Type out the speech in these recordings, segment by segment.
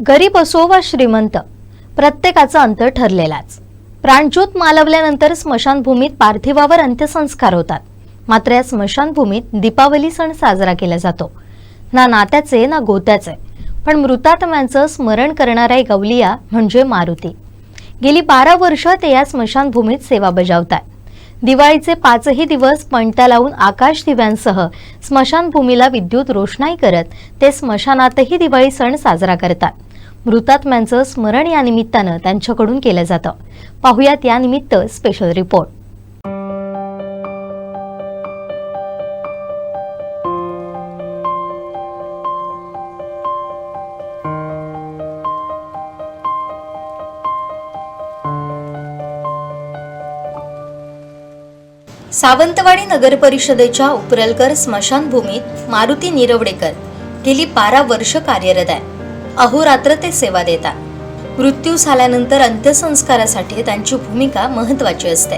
गरीब असो वा श्रीमंत प्रत्येकाचं अंतर ठरलेलाच. प्राणज्योत मालवल्यानंतर स्मशानभूमीत पार्थिवावर अंत्यसंस्कार होतात. मात्र या स्मशानभूमीत दीपावली सण साजरा केला जातो. ना नात्याचे ना गोत्याचे. पण मृतात्म्यांचं स्मरण करणारा एक अवलिया म्हणजे मारुती. गेली बारा वर्ष ते या स्मशानभूमीत सेवा बजावतात. दिवाळीचे पाचही दिवस पणत्या लावून आकाश दिव्यांसह स्मशानभूमीला विद्युत रोषणाई करत ते स्मशानातही दिवाळी सण साजरा करतात. मृतात्म्यांचं स्मरण या निमित्तानं त्यांच्याकडून केलं जातं. पाहुयात यानिमित्त स्पेशल रिपोर्ट सावंतवाडी नगर परिषदेच्या उपरलकर स्मशानभूमीत मारुती निरवडेकर गेली बारा वर्ष कार्यरत आहे. अहोरात्र ते सेवा देतात. मृत्यू झाल्यानंतर अंत्यसंस्कारासाठी त्यांची भूमिका महत्वाची असते.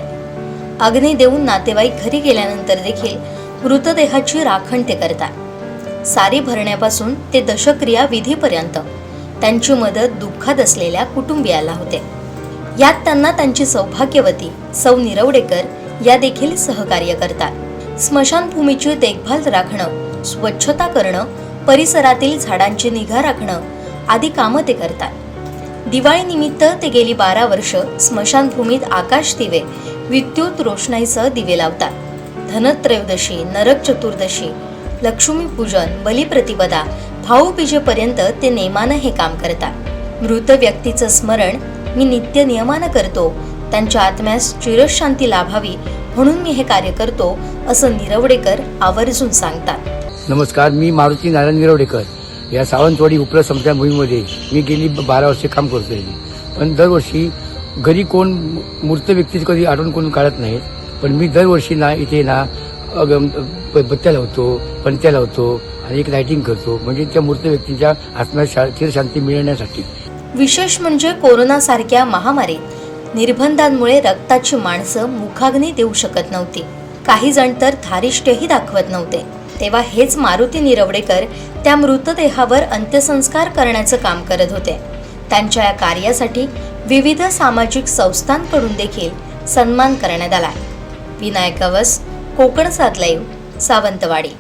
अग्नी देऊन नातेवाईक घरी गेल्यानंतर देखील मृतदेहाची राखण ते करतात. सारी भरण्यापासून ते दशक्रिया विधीपर्यंत त्यांची मदत दुःखात असलेल्या कुटुंबियाला होते. यात त्यांना त्यांची सौभाग्यवती सौ निरवडेकर या देखील सहकार्य करतात. स्मशानभूमीची देखभाल राखणं स्वच्छता करणं परिसरातील झाडांची निगा राखणं आदी कामं ते करतात. दिवाळीनिमित्त ते गेली बारा वर्ष स्मशानभूमीत आकाश दिवे विद्युत रोषणाईसह दिवे लावतात. धनत्रयोदशी नरक चतुर्दशी लक्ष्मीपूजन बलिप्रतिपदा भाऊबीजेपर्यंत ते नेमानं हे काम करतात. मृत व्यक्तीचं स्मरण मी नित्य नियमानं करतो त्यांच्या आत्म्यास चिरशांती लाभावी म्हणून मी हे कार्य करतो असं निरवडेकर आवर्जून सांगतात. नमस्कार मी मारुती नारायण निरवडेकर. या सावंतवाडी उपरा समशाभूमीमध्ये मी गेली बारा वर्षे काम करतोय पण दरवर्षी घरी कोण मूर्त व्यक्ती कधी आठवण कोण काढत नाहीत पण मी दरवर्षी ना इथे ना बत्त्या लावतो पणत्या लावतो आणि एक लाइटिंग करतो. म्हणजे त्या मूर्त व्यक्तीच्या आत्म्यात शांती चिरशांती मिळण्यासाठी. विशेष म्हणजे कोरोनासारख्या महामारीत निर्बंधांमुळे रक्ताची माणसं मुखाग्नी देऊ शकत नव्हती. काही जण तर धारिष्ट्यही दाखवत नव्हते. तेव्हा हेच मारुती निरवडेकर त्या मृतदेहावर अंत्यसंस्कार करण्याचं काम करत होते. त्यांच्या या कार्यासाठी विविध सामाजिक संस्थांकडून देखील सन्मान करण्यात आला. विनायक अवस कोकण सात लाईव्ह सावंतवाडी.